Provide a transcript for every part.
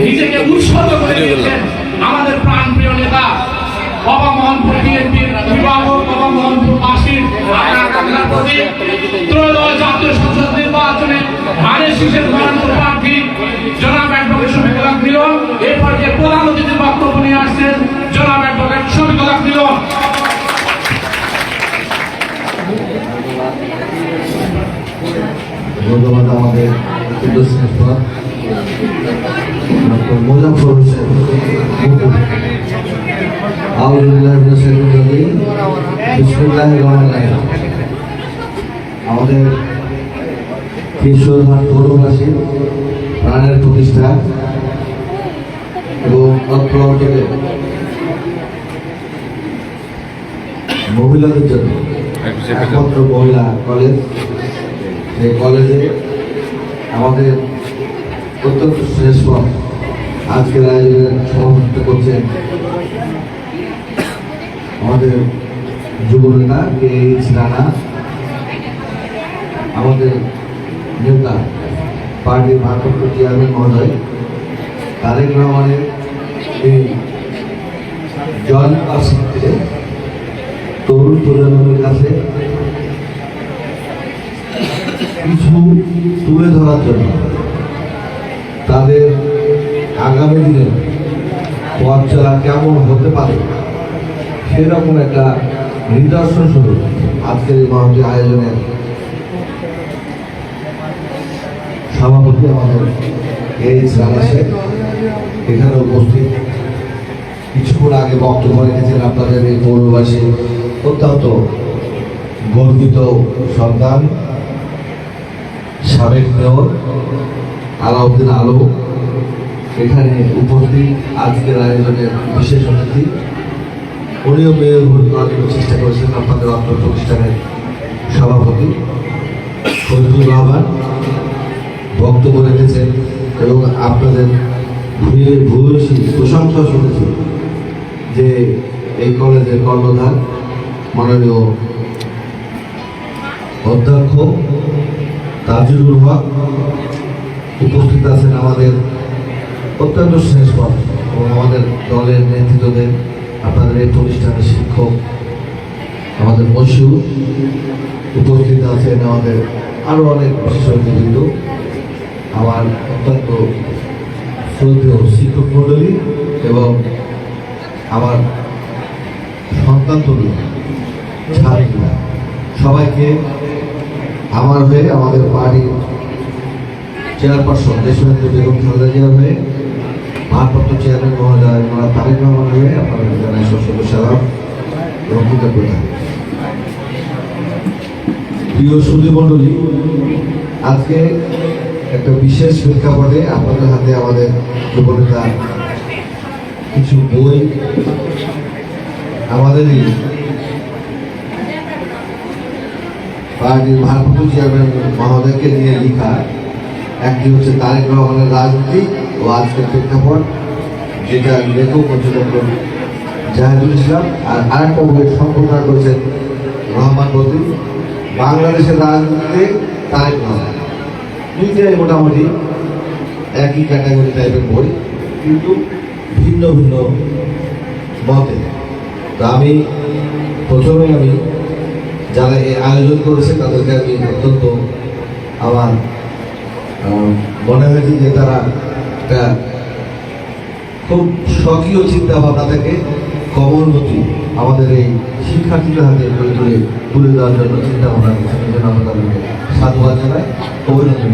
নিজেকে উৎসর্গ করে দিয়েছেন আমাদের প্রাণপ্রিয় নেতা বাবা মোহনপুর বিএনপির অভিভাবক বাবা মোহনপুর বাসীর আপনার আপনার প্রতি ত্রয়োদশ জাতীয় সংসদ নির্বাচনে ধানের শীষের মনোনীত প্রার্থী জনাব অ্যাডভোকেট শফিকুল হক এরপর যে প্রধান অতিথির বক্তব্য নিয়ে আসছেন জনাব অ্যাডভোকেট শফিকুল হক ধন্যবাদ আমাদের ডক্টর মুজাফর হোসেন আমাদের কিশোরহাট পৌরবাসী প্রাণের প্রতিষ্ঠা এবং অত্র মহিলাদের জন্য একমাত্র মহিলা কলেজ। সেই কলেজে আমাদের অত্যন্ত শ্রেষ্ঠ আজকের আয়োজনের সভাপতিত্ব করছেন আমাদের যুব নেতা কে এইচ রানা, আমাদের নেতা পার্টির ভারপ্রাপ্ত চেয়ারম্যান মহোদয়, তারেক রহমানের এই জন আসিতে তরুণ প্রজন্মের কাছে কিছু তুলে ধরার জন্য তাদের আগামী দিনে পথ চলা কেমন হতে পারে, সেরকম একটা নিদর্শন স্বরূপ আজকের এই মহতি আয়োজনের সভাপতি আমাদের এইচ রানা এখানে উপস্থিত। কিছুক্ষণ আগে বক্তব্য রেখেছেন আপনাদের এই পৌরবাসী, অত্যন্ত গর্বিত সন্তান, সাবেক মেয়র, আলাউদ্দিন আলো এখানে উপস্থিত আজকের আয়োজনের বিশেষ অতিথি। উনিও মেয়র ভোট চেষ্টা করেছেন আপনাদের অর্থ প্রতিষ্ঠানের সভাপতি। ফজলুর রহমান বক্তব্য রেখেছেন এবং আপনাদের ভূয়ে ভূয়সী প্রশংসা শুনেছি যে এই কলেজের কর্ণধার মাননীয় অধ্যক্ষ তাজুরুল হক উপস্থিত আছেন আমাদের অত্যন্ত শ্রেষ্ঠ। এবং আমাদের দলের নেতৃত্বদের, আপনাদের এই প্রতিষ্ঠানের শিক্ষক, আমাদের মশু উপস্থিত আছেন, আমাদের আরও অনেক বিশেষজ্ঞবৃন্দ আমার অত্যন্ত শ্রদ্ধেয় শিক্ষক মণ্ডলী এবং আমার সন্তান ছাত্রীরা। সবাইকে আমার হয়ে আমাদের পার্টির চেয়ারপারসন দেশবন্ধু বেগম খালেদা জিয়ার হয়ে ভারপ্রাপ্ত চেয়ারম্যান মহোদয় মোলা তারেক রহমান আপনাদের জানাই সশস্ত্র সালাম এবং কৃতজ্ঞতা। প্রিয় সুধীমণ্ডলী আজকে একটা বিশেষ প্রেক্ষাপটে আপনাদের হাতে আমাদের যুবনেতা কিছু বই। আমাদেরই পার্টির ভারপ্রাপ্ত চেয়ারম্যান মহোদয়কে নিয়ে লেখা একটি হচ্ছে তারেক রহমানের রাজনীতি। ও আজকের প্রেক্ষাপট, যেটা লেখক ডক্টর জাহিদুল ইসলাম আর আরেকটা বই সম্প্রচার করেছেন রহমান বদি বাংলাদেশের রাজনীতিতে তারেক রহমান। দুইটাই মোটামুটি একই ক্যাটাগরি টাইপের বই, কিন্তু ভিন্ন ভিন্ন মতে। তো আমি প্রথমে আমি যারা এই আয়োজন করেছে, তাদেরকে আমি অত্যন্ত আমার মনে হয়েছে যে তারা একটা খুব স্বকীয় চিন্তা ভাবনা থেকে কমলমতি আমাদের এই শিক্ষার্থীদের হাতে তুলে তুলে তুলে দেওয়ার জন্য চিন্তা ভাবনা জন্য তাদেরকে সাধুবাদ জানাই, অভিনন্দন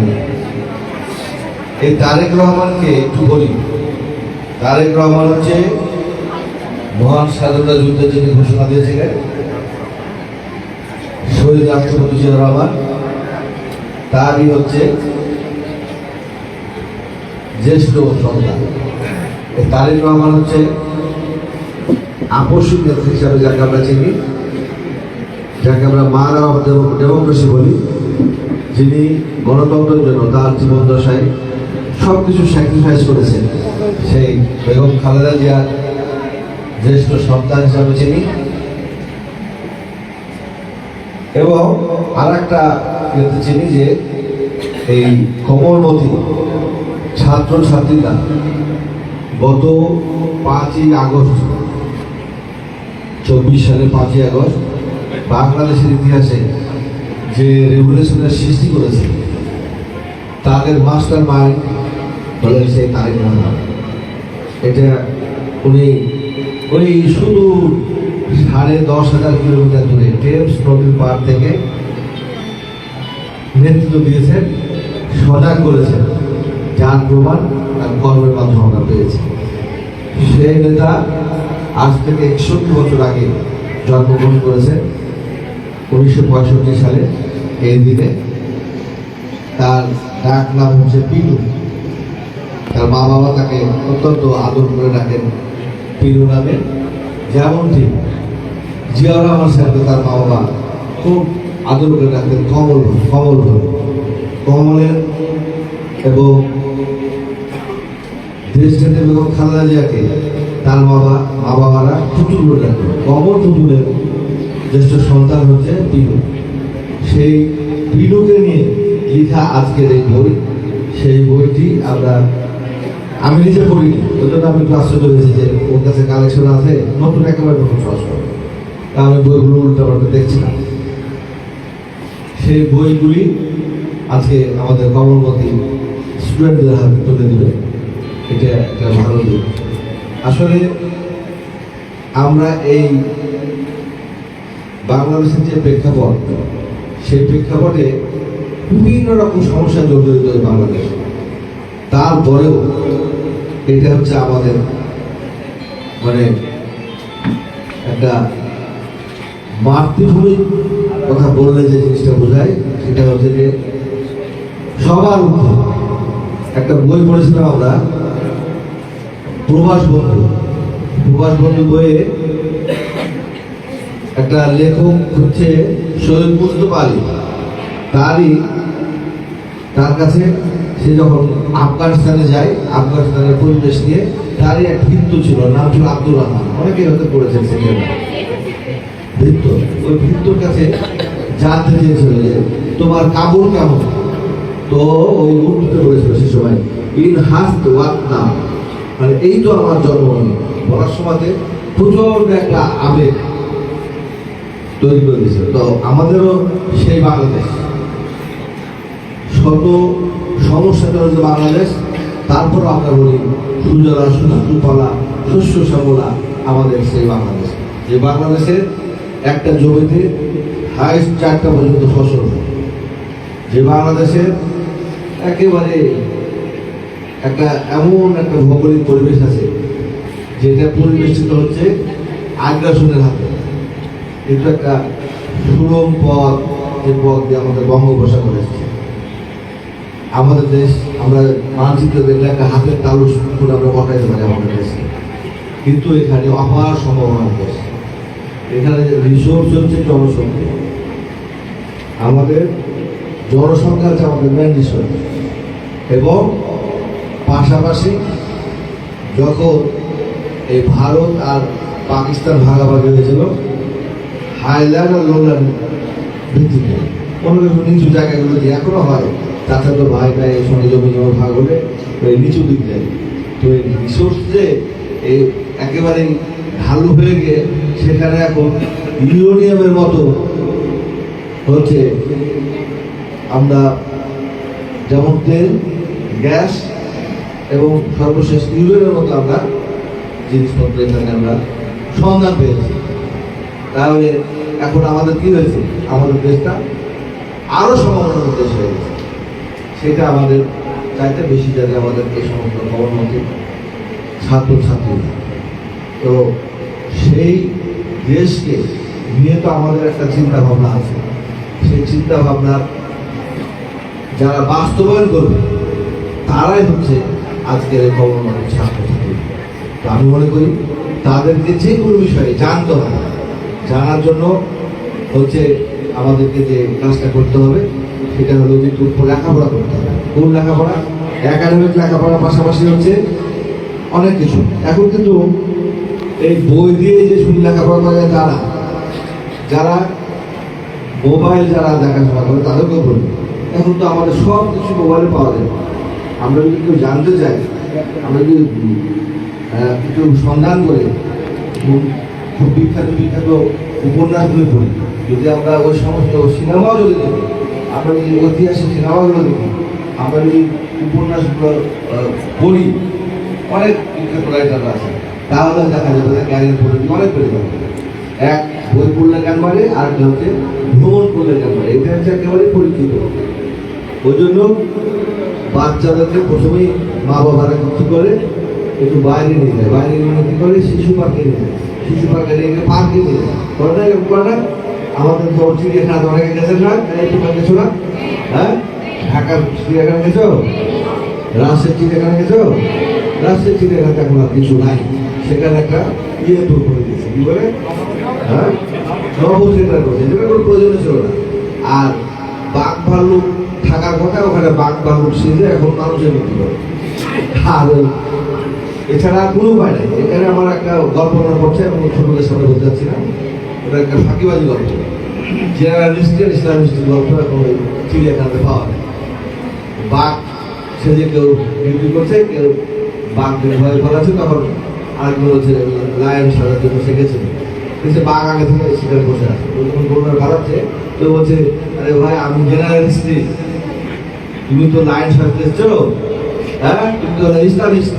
এই তারেক রহমানকে একটু বলি, তারেক রহমান হচ্ছে মহান স্বাধীনতা যুদ্ধের যিনি ঘোষণা দিয়েছিলেন, শহীদ রাষ্ট্রপতি জিয়া রহমান। তারই হচ্ছে জ্যেষ্ঠ সন্তান। তারেক রহমান হচ্ছে আপসিক নেত্রী হিসাবে যাকে আমরা চিনি, যাকে আমরা মা ডেমোক্রেসি বলি, যিনি গণতন্ত্রের জন্য তার জীবন দশায় সব কিছু স্যাক্রিফাইস করেছেন। সেই বেগম খালেদা জিয়ার জ্যেষ্ঠ সন্তান হিসাবে চিনি। এবং আর একটা চিনি যে এই কোমলমতি ছাত্র ছাত্রীরা গত পাঁচই আগস্ট, চব্বিশ সালে পাঁচই আগস্ট, বাংলাদেশের ইতিহাসে যে রেভলিউশনের সৃষ্টি করেছে, তাদের মাস্টার মাইন্ড হলেন সেই তারেক রহমান। এটা উনি ওই শুধু সাড়ে দশ হাজার কিলোমিটার দূরে টেমস নদীর পার থেকে নেতৃত্ব দিয়েছেন, সজাগ করেছেন। যার প্রমাণ তার কর্মের মাধ্যমে আমরা পেয়েছি। সেই নেতা আজ থেকে একষট্টি বছর আগে জন্মগ্রহণ করেছেন। উনিশশো পঁয়ষট্টি সালে এই দিনে। তার ডাক নাম হচ্ছে পিলু তার মা বাবা তাকে অত্যন্ত আদর করে ডাকেন পিলু নামে। যেমন ঠিক জিয়াউর রহমান সাহেবকে তার মা বাবা খুব আদর করে ডাকতেন কমল কমল কমলের এবং দেশ নেতা বেগম খালেদা জিয়াকে তার বাবা, মা বাবারা পুতুল বলে ডাকতেন কমল পুতুলের জ্যেষ্ঠ সন্তান হচ্ছে পিলু সেই পিলুকে নিয়ে লেখা আজকের এই বই, সেই বইটি আমরা, আমি নিজে পড়ি ওই জন্য আমি একটু আশ্চর্য হয়েছি যে ওর কাছে কালেকশন আছে, নতুন একেবারে নতুন সংস্করণ তা আমি বইগুলো উল্টা পাল্টা দেখছিলাম। সেই বইগুলি আজকে আমাদের কমলমতি স্টুডেন্টদের তুলে দেবে এটা একটা ভালো দিক। আসলে আমরা এই বাংলাদেশের যে প্রেক্ষাপট, সেই প্রেক্ষাপটে বিভিন্ন রকম সমস্যা জর্জরিত বাংলাদেশ। তারপরেও এটা হচ্ছে আমাদের মানে একটা মাতৃভূমির কথা বললে যে জিনিসটা বোঝায়, সেটা হচ্ছে যে সবার ঊর্ধ্বে একটা বই পড়েছিলাম আমরা, প্রভাস বন্ধু। প্রভাস বন্ধু বইয়ে একটা লেখক হচ্ছে সৈয়দ মুস্তফা আলী। তারই, তার কাছে সে যখন আফগানিস্তানে যায়, আফগানিস্তানের পরিবেশ নিয়ে, তারই এক ভিত্ত ছিল, নাম ছিল আব্দুর রহমান। অনেকে হয়তো পড়েছেন সেখানে ভিত্ত? ওই ভিত্তর কাছে জানতে চেয়েছিল যে তোমার কাবুল কেমন? তো ওই উর্দুতে বলেছিল সে সময় ইন হাস্ট ওয়াত নাম মানে এই তো আমার জন্মভূমি বলার সময়তে প্রচণ্ড একটা আবেগ তৈরি করে দিয়েছিল। তো আমাদেরও সেই বাংলাদেশ। শত সমস্যাটা হচ্ছে বাংলাদেশ। তারপর আমরা বলি, সুজলা সুফলা শস্য শ্যামলা আমাদের সেই বাংলাদেশ। যে বাংলাদেশের একটা জমিতে হাইস্ট চারটা পর্যন্ত ফসল যে বাংলাদেশের একেবারে একটা এমন একটা ভৌগোলিক পরিবেশ আছে, যেটা পরিবেষ্টিত হচ্ছে আগ্রাসনের হাতে। কিন্তু একটা সুরম পথ যে পথ দিয়ে আমাদের বঙ্গোপসাগর এসেছে। আমাদের দেশ, আমরা মানচিত্র দেখলে একটা হাতের তালু করে আমরা বসাইতে পারি আমাদের দেশে কিন্তু এখানে অপার সম্ভাবনার দেশ। এখানে রিসোর্স হচ্ছে জনসংখ্যা। আমাদের জনসংখ্যা হচ্ছে আমাদের মেন রিসোর্স এবং পাশাপাশি যখন এই ভারত আর পাকিস্তান ভাগাভাগি হয়েছিল, হাইল্যান্ড আর লোল্যান্ড ভিত্তিতে কোনো কিছু নিচু জায়গাগুলো যে এখনও হয়, তাতে তো ভাই ভাই এই সঙ্গে জমি জমা ভাগ হলে নিচু দিক দেয়। তো এই রিসোর্স যে এই একেবারে ঢালু হয়ে গিয়ে সেখানে এখন ইউরেনিয়ামের মতো হচ্ছে আমরা যেমন তেল, গ্যাস এবং সর্বশেষ ইউরেনের মতো আমরা জিনিসপত্র এখানে আমরা সন্ধান পেয়েছি। তাহলে এখন আমাদের কি হয়েছে? আমাদের দেশটা আরও সম্ভাবনার দেশ হয়ে গেছে। সেটা আমাদের চাইতে বেশি যাতে আমাদের এই সমস্ত কর্মমন্ত্রী ছাত্র ছাত্রী তো সেই দেশকে নিয়ে তো আমাদের একটা চিন্তা ভাবনা আছে। সেই চিন্তা ভাবনার যারা বাস্তবায়ন করবে, তারাই হচ্ছে আজকের এই কর্মমন্ত্রী ছাত্রছাত্রী। তো আমি মনে করি, তাদেরকে যে কোনো বিষয়ে জানতে হবে। জানার জন্য হচ্ছে আমাদেরকে যে কাজটা করতে হবে, সেটা হলো যে একটু লেখাপড়া করতে হবে। কোন লেখাপড়া? একাডেমিক লেখাপড়ার পাশাপাশি হচ্ছে অনেক কিছু। এখন কিন্তু এই বই দিয়ে যে শুধু লেখাপড়া করে তারা, যারা মোবাইল যারা দেখাশোনা করে, তাদেরকেও বলি। এখন তো আমাদের সব কিছু মোবাইলে পাওয়া যায়। আমরা যদি কেউ জানতে চাই, আমরা যদি একটু সন্ধান করে খুব বিখ্যাত বিখ্যাত উপন্যাসগুলো পড়ি, যদি আমরা ওই সমস্ত সিনেমাও যদি দেখি, আমরা যদি ঐতিহাসিক সিনেমাগুলো দেখি, আমরা যদি উপন্যাসগুলো পড়ি, অনেক বিখ্যাত রাইটাররা আছে তাহলে দেখা যাবে জ্ঞানের পরিধি অনেক বেড়ে যাবে। এক, বই পড়লে জ্ঞান বাড়ে? আর হচ্ছে ভ্রমণ করলে জ্ঞান বাড়ে? এটা হচ্ছে একেবারে পরিচিত ওই জন্য বাচ্চাদেরকে প্রথমেই মা বাবারা কি করে? একটু বাইরে নিয়ে যায়। বাইরে নিয়ে কি করে? শিশু পার্কে নিয়ে যায়। শিশু পার্কে নিয়ে গিয়ে পার্কে নিয়ে যায়। না এরকম না। আমাদের তো চিড়িয়াখানা অনেকে গেছে না। তোমরা গেছো না? হ্যাঁ? ঢাকার চিড়িয়াখানা গেছো? রাজশাহীর চিড়িয়াখানা গেছো? রাজশাহীর চিড়িয়াখানাতে এখন আর কিছু নাই। সেখানে একটা ইয়ে দূর করে দিয়েছে। কি বলে? হ্যাঁ? নব সেটা করেছে যেটা কোনো প্রয়োজন ছিল না। আর বাঘ ভাল্লুক থাকার কথা ওখানে বাঘ ভাল্লুক সিজে এখন মানুষের করে। আর এছাড়া কোনো উপায় নেই। এখানে আমার একটা গল্প পড়ছে, আমি ছোটদের সামনে বলতে চাচ্ছি না। ওটা একটা ফাঁকিবাজি গল্প। জেনারেলিস্টের ইসলামিস্টের গল্প এখন ওই চিড়িয়াখানাতে পাওয়া যায়। বাঘ সে যে কেউ ডিউটি করছে, কেউ বাঘ ভয় ফলাচ্ছে তখন আরেকজন হচ্ছে লায়ন সাজার জন্য শিখেছে কিন্তু বাঘ আগে থেকে শিকার বসে আছে। ও যখন গরুটা ভাড়াচ্ছে তো বলছে, আরে ভাই, আমি জেনারেলিস্ট তুমি তো লাইন সাজাতে এসছো হ্যাঁ? তুমি তো ইসলামিস্ট।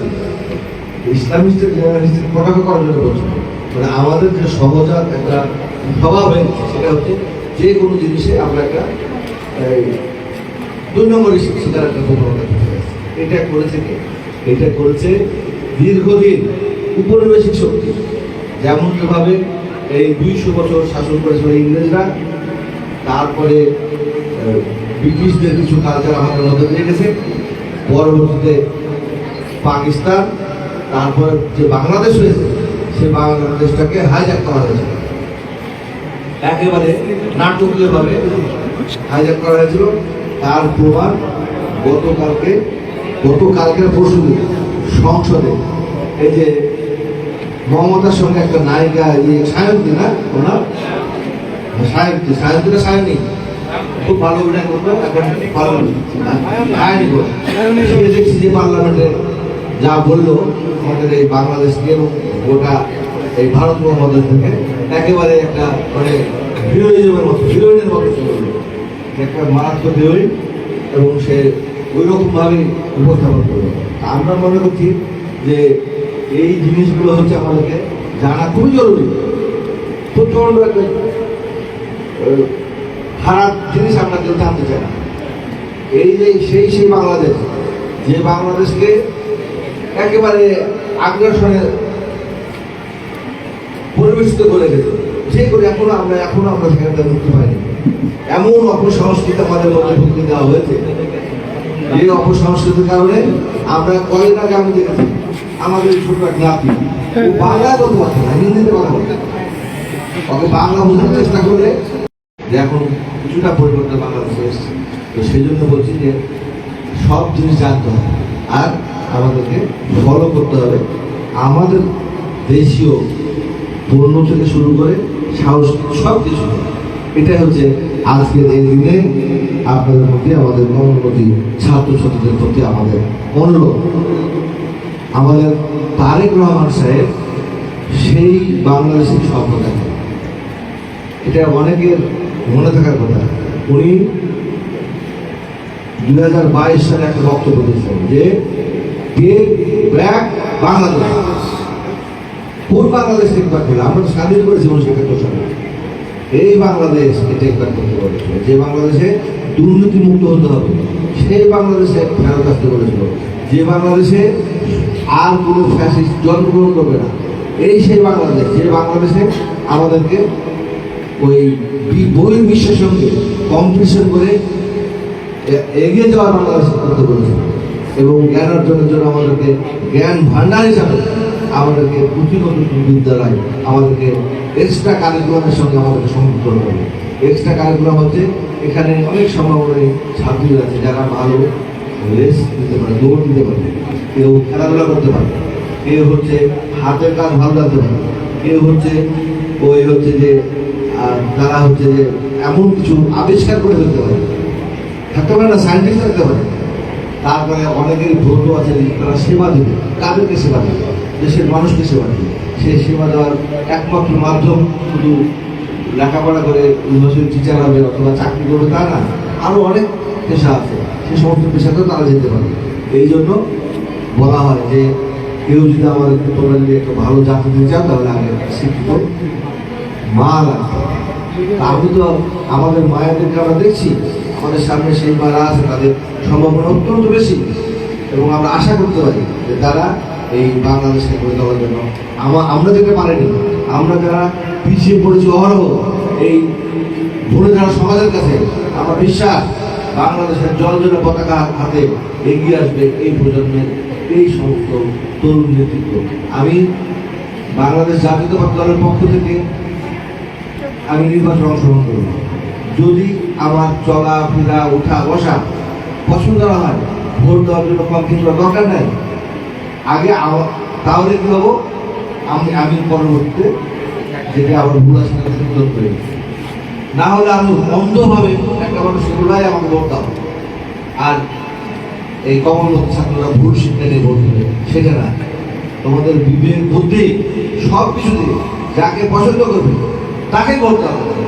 ইসলামিস্টের জেনারেলিস্টের প্রকাশ করার বলছো। মানে আমাদের যে সহজাত একটা স্বভাব হয়ে গেছে, সেটা হচ্ছে যে কোনো জিনিসে আমরা একটা দুই নম্বরে শিক্ষার একটা প্রবণতা এটা করেছে কে? এটা করেছে দীর্ঘদিন উপনিবেশিক শক্তি। যেমন ভাবে এই দুইশো বছর শাসন করেছিল ইংরেজরা তারপরে ব্রিটিশদের কিছু কালচার আমাদের মধ্যে দিয়ে গেছে। পরবর্তীতে পাকিস্তান, তারপর যে বাংলাদেশ হয়েছে, সে বাংলাদেশটাকে হাইজ্যাক করা হয়েছে। একেবারে নাটকীয়ভাবে হাইজ্যাক করা হয়েছিল। তার প্রমাণ গতকালকে, গতকালকের পরশু সংসদে। এই যে মমতার সঙ্গে একটা নায়িকা ইয়ে সায়ন্তী না ওনার? সায়ন্তী সায়ন্তীটা সায়নী? খুব ভালো অভিনয় করতো এখন ভালো সে দেখছি যে পার্লামেন্টে যা বলল, আমাদের এই বাংলাদেশকে এবং গোটা এই ভারত মহাদেশ থেকে একেবারে একটা মানে হিরোইজমের মতো, হিরোইনের মতো একটা মারাত্মক হিরোইন এবং সে ওই রকমভাবেই উপস্থাপন করবে আমরা মনে করছি যে এই জিনিসগুলো হচ্ছে আমাদেরকে জানা খুবই জরুরি। প্রচণ্ড একটা খারাপ জিনিস আমরা কেউ জানতে চাই না। এই যে, সেই সেই বাংলাদেশ, যে বাংলাদেশকে একেবারে আগ্রাসনের পরিবেশিত করে গেছে যে করে এখনও আমরা এখনও আমরা সেখান থেকে মুক্তি পাইনি। এমন অপসংস্কৃতি আমাদের মধ্যে ঢুকিয়ে দেওয়া হয়েছে। এই অপসংস্কৃতির কারণে আমরা কয়েক আগে আমি দেখেছি, আমাদের ছোট এক নাতি বাংলায় না, হিন্দিতে কথা ওকে বাংলা বোঝার চেষ্টা করলে যে এখন কিছুটা পরিবর্তন বাংলাদেশে এসছে। তো সেই জন্য বলছি যে সব জিনিস জানতে হবে। আর আমাদেরকে ফলো করতে হবে। আমাদের দেশীয় পণ্য থেকে শুরু করে সাহস সব কিছু এটাই হচ্ছে আজকের এই দিনে আপনাদের প্রতি, আমাদের মনোনতি ছাত্রছাত্রীদের প্রতি আমাদের অনুরোধ। আমাদের তারেক রহমান সাহেব সেই বাংলাদেশের স্বপ্ন এটা অনেকের মনে থাকার কথা। উনি দুই হাজার বাইশ সালে একটা বক্তব্য দিয়েছেন যে ব্যাক বাংলাদেশ। কোন বাংলাদেশ টেক ব্যাক করলে? আমরা স্বাধীন করেছি উনিশশো একাত্তর সালে এই বাংলাদেশ টেক ব্যাক করতে বলেছিল। যে বাংলাদেশে দুর্নীতি মুক্ত হতে হবে, সেই বাংলাদেশে ফেরত আসতে বলেছিল। যে বাংলাদেশে আর কোনো ফ্যাসিস্ট জন্মগ্রহণ করবে না, এই সেই বাংলাদেশ, যে বাংলাদেশে আমাদেরকে ওই বি- বহির বিশ্বের সঙ্গে কম্পিটিশন করে এগিয়ে যাওয়ার বাংলাদেশ করতে বলেছে এবং জ্ঞান অর্জনের জন্য আমাদেরকে জ্ঞান ভান্ডার হিসাবে আমাদেরকে পুঁথিগত বিদ্যালয়, আমাদেরকে এক্সট্রা কারিকুলামের সঙ্গে আমাদেরকে সংযুক্ত হবে। এক্সট্রা কারিকুলাম হচ্ছে এখানে অনেক সম্ভাবনায় ছাত্রীরা আছে, যারা ভালো রেস দিতে পারে, দৌড় দিতে পারে, কেউ খেলাধুলা করতে পারে, কেউ হচ্ছে হাতের কাজ ভালো জানতে পারে, কেউ হচ্ছে ওই হচ্ছে যে তারা হচ্ছে এমন কিছু আবিষ্কার করে ফেলতে পারে। থাকতে পারে না সায়েন্টিস্ট থাকতে পারে। তারপরে অনেকের ভোটও আছে তারা সেবা দেবে। কাদেরকে সেবা দেবে? দেশের মানুষকে সেবা দেবে। সেই সেবা দেওয়ার একমাত্র মাধ্যম শুধু লেখাপড়া করে ইউনিভার্সিটি টিচার হবে অথবা চাকরি করবে তা না আরও অনেক পেশা আছে। সে সমস্ত পেশাতেও তারা যেতে পারে। এই জন্য বলা হয় যে কেউ যদি আমার তোমরা যদি একটা ভালো জাতি দিতে চাও, তাহলে আগে শিক্ষিত মা লাগবে আমি তো আমাদের মায়েদেরকে আমরা দেখছি। আমাদের সামনে সেই মারা আছে তাদের সম্ভাবনা অত্যন্ত বেশি। এবং আমরা আশা করতে পারি যে তারা এই বাংলাদেশকে গড়ে দেওয়ার জন্য আমা- আমরা যেটা পারিনি। আমরা যারা পিছিয়ে পড়েছি অহরহ, এই ভুলে যারা সমাজের কাছে, আমার বিশ্বাস বাংলাদেশের জল জল পতাকা হাতে এগিয়ে আসবে এই প্রজন্মের এই সমস্ত তরুণ নেতৃত্ব। আমি বাংলাদেশ জাতীয়তাবাদী দলের পক্ষ থেকে আমি নির্বাচনে অংশগ্রহণ করব যদি আমার চলা, ফেরা ওঠা বসা পছন্দ না হয়, ভোট দেওয়ার জন্য কম কিছু দরকার নাই, আগে তাহলে কি হব? আমি আমি পরবর্তীতে যেটা আবার ভুলা সেটা সুন্দর করি না হলে আমি অন্ধভাবে একটা মানুষ সেগুলাই আমাকে ভোট দাও। আর এই কমলবতী ছাত্ররা ভুল নিয়ে ভোট দেবে, সেটা না। তোমাদের বিবেক, বুদ্ধি সব কিছু দিয়ে যাকে পছন্দ করবে তাকে ভোট হবে।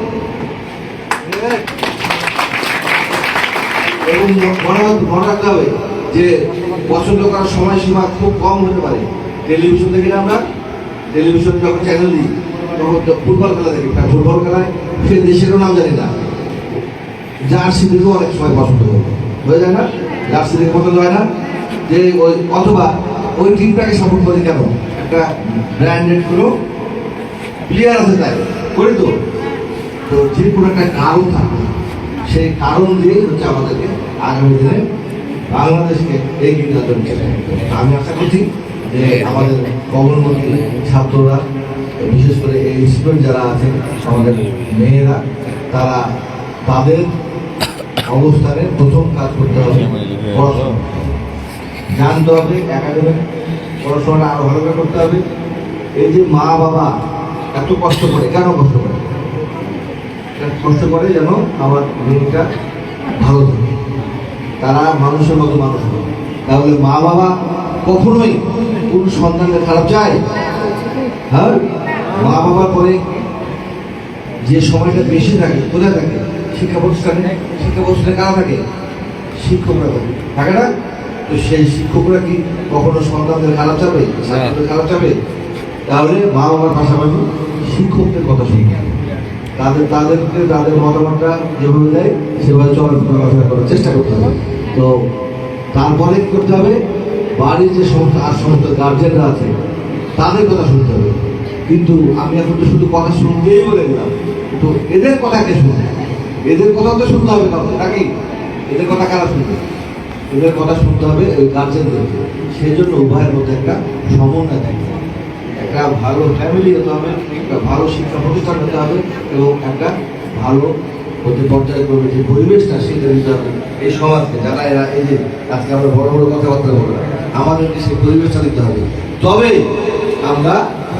এবং মনে রাখ- রাখতে হবে যে পছন্দ করার সময়সীমা খুব কম হতে পারে। টেলিভিশন দেখি আমরা টেলিভিশন যখন চ্যানেল দিই, তখন ফুটবল খেলা দেখি। তা ফুটবল খেলায় সে দেশেরও নাম জানি না। জার্সি দেখেও অনেক সময় পছন্দ করে। হয়ে যায় না? জার্সি দেখে পছন্দ হয় না? যে ওই অথবা ওই টিমটাকে সাপোর্ট করি কেন? একটা ব্র্যান্ডেড কোনো প্লেয়ার আছে তাই। করি তো তো যে কোনো একটা কারণ থাকে সেই কারণ দিয়েই হচ্ছে আমাদেরকে আগামী দিনে বাংলাদেশকে নেওয়ার জন্য চেষ্টা আমি আশা করছি যে আমাদের কমলমতি ছাত্ররা, বিশেষ করে এই স্টুডেন্ট যারা আছে, আমাদের মেয়েরা, তারা তাদের অবস্থানে প্রথম কাজ করতে হবে পড়াশোনা। জানতে হবে, একাডেমিক পড়াশোনাটা আরও ভালো করে করতে হবে। এই যে মা বাবা এত কষ্ট করে কেন কষ্ট করে? কষ্ট করে যেন আমার মেয়েটা ভালো থাকে? তারা মানুষের মতো মানুষ হয়। তাহলে মা বাবা কখনোই কোন সন্তানকে খারাপ চায়? হ্যাঁ? মা বাবার পরে যে সময়টা বেশি থাকে কোথায় থাকে শিক্ষা প্রতিষ্ঠানে শিক্ষা প্রতিষ্ঠানে কারা থাকে? শিক্ষকরা থাকে। থাকে না? তো সেই শিক্ষকরা কি কখনো সন্তানদের খারাপ চাবে ছাত্রদের খারাপ চাবে তাহলে মা বাবার পাশাপাশি শিক্ষকদের কথা হবে তাদের তাদেরকে তাদের মতামতটা যেভাবে দেয়, সেভাবে চলাফেরা করার চেষ্টা করতে হবে। তো তারপরে কি করতে হবে? বাড়ির যে সমস্ত আর সমস্ত গার্জেনরা আছে, তাদের কথা শুনতে হবে। কিন্তু আমি এখন তো শুধু কথা শুনতেই বলে দিলাম। তো এদের কথা কে শুনবে? এদের কথা তো শুনতে হবে কাউকে নাকি? এদের কথা কারা শুনবে? এদের কথা শুনতে হবে ওই গার্জেনদেরকে সেই জন্য উভয়ের মধ্যে একটা সমন্বয় থাকতে হবে একটা ভালো ফ্যামিলি হতে হবে, একটা ভালো শিক্ষা প্রতিষ্ঠান হতে হবে এবং একটা ভালো হতে পর্যায়ে করবে যে পরিবেশটা সেটা দিতে হবে এই সমাজকে, যারা এরা এই যে আজকে আমরা বড় বড় কথাবার্তা বললাম আমাদেরকে সেই পরিবেশটা দিতে হবে। তবে আমরা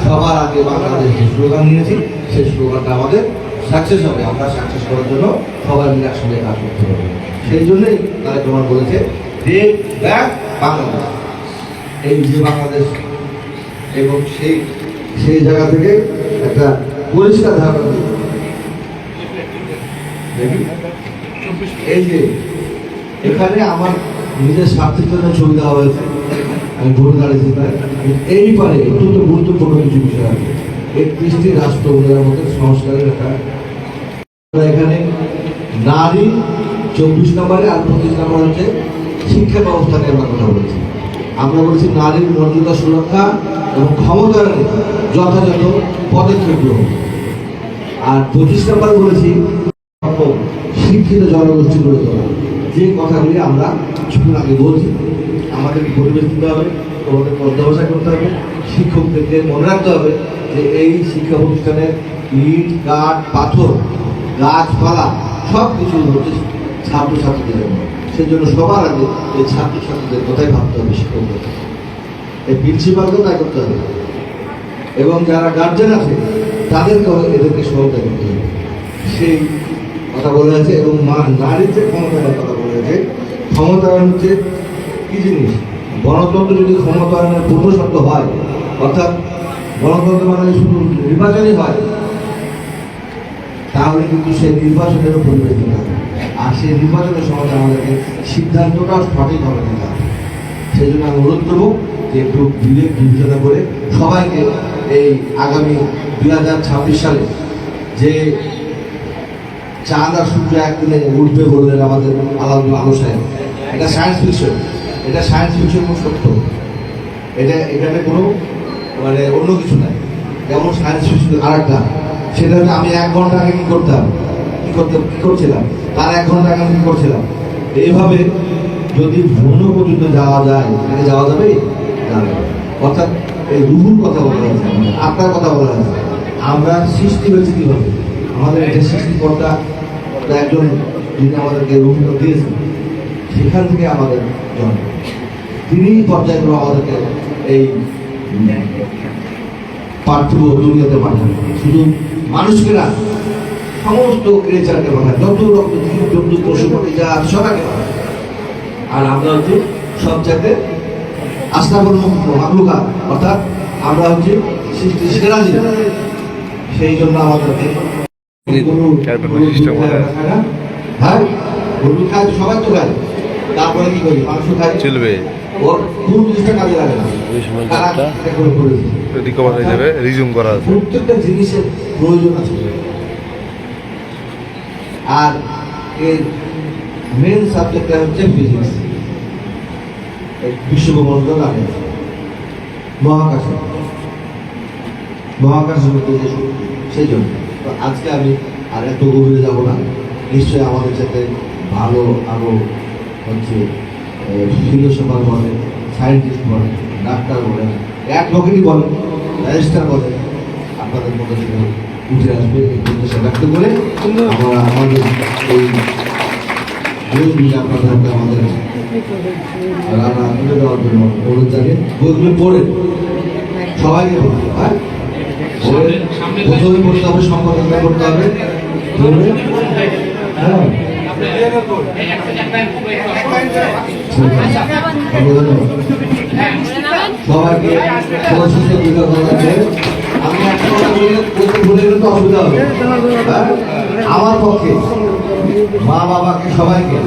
সবার আগে বাংলাদেশ যে স্লোগান নিয়েছি সেই স্লোগানটা আমাদের সাকসেস হবে। আমরা সাকসেস করার জন্য সবাই মিলে একসঙ্গে কাজ করতে হবে। সেই জন্যই তারা তোমার বলেছে টেক ব্যাক বাংলাদেশ। এই যে বাংলাদেশ এবং সেই সেই জায়গা থেকে একটা পরিষ্কার ধারণা। এই যে, এখানে আমার নিজের স্বার্থের জন্য ছবি দেওয়া হয়েছে। আমি ভোট দাঁড়িয়েছি, তাই। এই পারে অত্যন্ত গুরুত্বপূর্ণ কিছু বিষয় আছে। একত্রিশটি রাষ্ট্র ওদের মধ্যে সংস্কারের একটা। এখানে নারী চব্বিশ নম্বরে আর পঁচিশ নম্বর হচ্ছে শিক্ষা ব্যবস্থা নিয়ে আমরা কথা বলেছি। আমরা বলেছি নারীর মর্যাদা সুরক্ষা এবং ক্ষমতায়নে যথাযথ পদক্ষেপ গ্রহণ। আর পঁচিশ নম্বরে বলেছি, শিক্ষিত জনগোষ্ঠী গড়ে তোলা। যে কথাগুলি আমরা কিছুক্ষণ আগে বলছি, আমাদের পরিবেশ দিতে হবে তোমাদের অধ্যবসায় করতে হবে, শিক্ষকদেরকে মনে রাখতে হবে যে এই শিক্ষা প্রতিষ্ঠানের ইট, কাঠ, পাথর, গাছপালা সব কিছু হচ্ছে ছাত্রছাত্রীদের জন্য সেজন্য সবার আগে এই ছাত্র ছাত্রছাত্রীদের কথাই ভাবতে হবে শিক্ষকদের এই প্রিন্সিপালকেও তাই করতে হবে। এবং যারা গার্জেন আছে তাদেরকেও এদেরকে সহযোগিতা করতে হবে। সেই কথা বলে আছে এবং মা নারীর যে ক্ষমতায়নের কথা বলে আছে ক্ষমতায়ন হচ্ছে কি জিনিস? গণতন্ত্র যদি ক্ষমতায়নের পূর্ণ শর্ত হয়, অর্থাৎ গণতন্ত্র মানে শুধু নির্বাচনই হয়, তাহলে কিন্তু সেই নির্বাচনেরও পরিবেশ দিতে হবে। আর সেই নির্বাচনের সময় আমাদেরকে সিদ্ধান্তটা সঠিকভাবে নিতে হবে। সেই জন্য আমি অনুরোধ করব যে একটু বিবেক বিবেচনা করে সবাইকে এই আগামী দুই হাজার ছাব্বিশ সালে যে চাঁদ আর সূর্য একদিনে উঠবে বললেন আমাদের আলাদা আলো সাহেব, এটা সায়েন্স ফিকশন এটা সায়েন্স ফিকশন সত্য। এটা এখানে কোনো মানে অন্য কিছু নাই যেমন সায়েন্স ফিকশন আর একটা সেটা আমি এক ঘণ্টা আগে কী করতাম, কী করতে কী করছিলাম? তার এক ঘণ্টা আগে আমি করছিলাম। এইভাবে যদি ভ্রমণ পর্যন্ত যাওয়া যায় এখানে যাওয়া যাবে? যাবে অর্থাৎ এই রুহুর কথা বলা হয়েছে, আপনার কথা বলা হয়েছে। আমরা সৃষ্টি হয়েছে কীভাবে? আমাদের এটা সৃষ্টিকর্তা একজন যিনি আমাদেরকে রুহুটা দিয়েছেন, সেখান থেকে আমাদের জন্ম। তিনি পর্যায়ক্রমে আমাদেরকে এই পার্থিব দুনিয়াতে পাঠান শুধু মানুষকে না সমস্ত ক্রিয়েচারকে পাঠান যত জীব জন্তু পশু পাখি যা সবাইকে আর আমরা হচ্ছে সব জায়গায় আস্থাপন মাকলুকা অর্থাৎ আমরা হচ্ছে সৃষ্টি সেরা সেই জন্য আমাদেরকে হ্যাঁ তো সবাই তো খায়। তারপরে কি করি? মাংস খাই। চলবে। ওর কোন জিনিসটা কাজে লাগে না। ওই। রিকভার হয়ে যাবে রিজুম করা প্রত্যেকটা জিনিসের প্রয়োজন আছে। আর এর মেন সাবজেক্টটা হচ্ছে ফিজিক্স বিশ্বব্রহ্মাণ্ড লাগে মহাকাশ। মহাকাশ মধ্যে যে সেই জন্য। তো আজকে আমি আর এত গভীরে যাব না। নিশ্চয়ই আমাদের সাথে ভালো আরও হচ্ছে ফিলোসফার বলেন সায়েন্টিস্ট বলেন ডাক্তার এক লোকেরই বলেন ব্যারিস্টার বলেন, আপনাদের মধ্যে উঠে আসবে এই প্রত্যাশা ব্যক্ত করে আমরা আমাদের এই বইগুলি আপনাদেরকে আমাদের রানা তুলে দেওয়ার জন্য অনুরোধ জানিয়ে বইগুলি পড়ে। সবাইকে হ্যাঁ? প্রথমে পড়তে হবে সম্পাদনা করতে হবে। হ্যাঁ। আছে। সবাইকে সুস্থ হ্যাঁ? আমার পক্ষে মা বাবাকে সবাইকে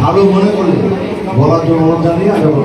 ভালো মনে করে বলার জন্য অনুরোধ জানিয়ে আমি আমার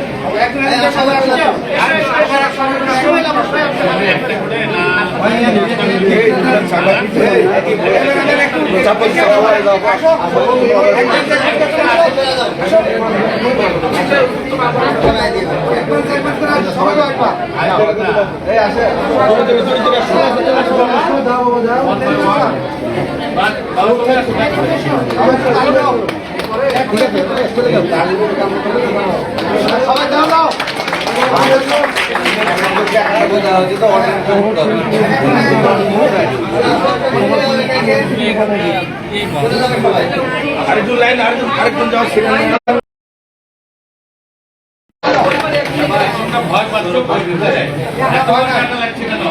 যাও সেখানে ভয় পাচ্ছ ভয় দিতে এত ঠান্ডা লাগছে কেন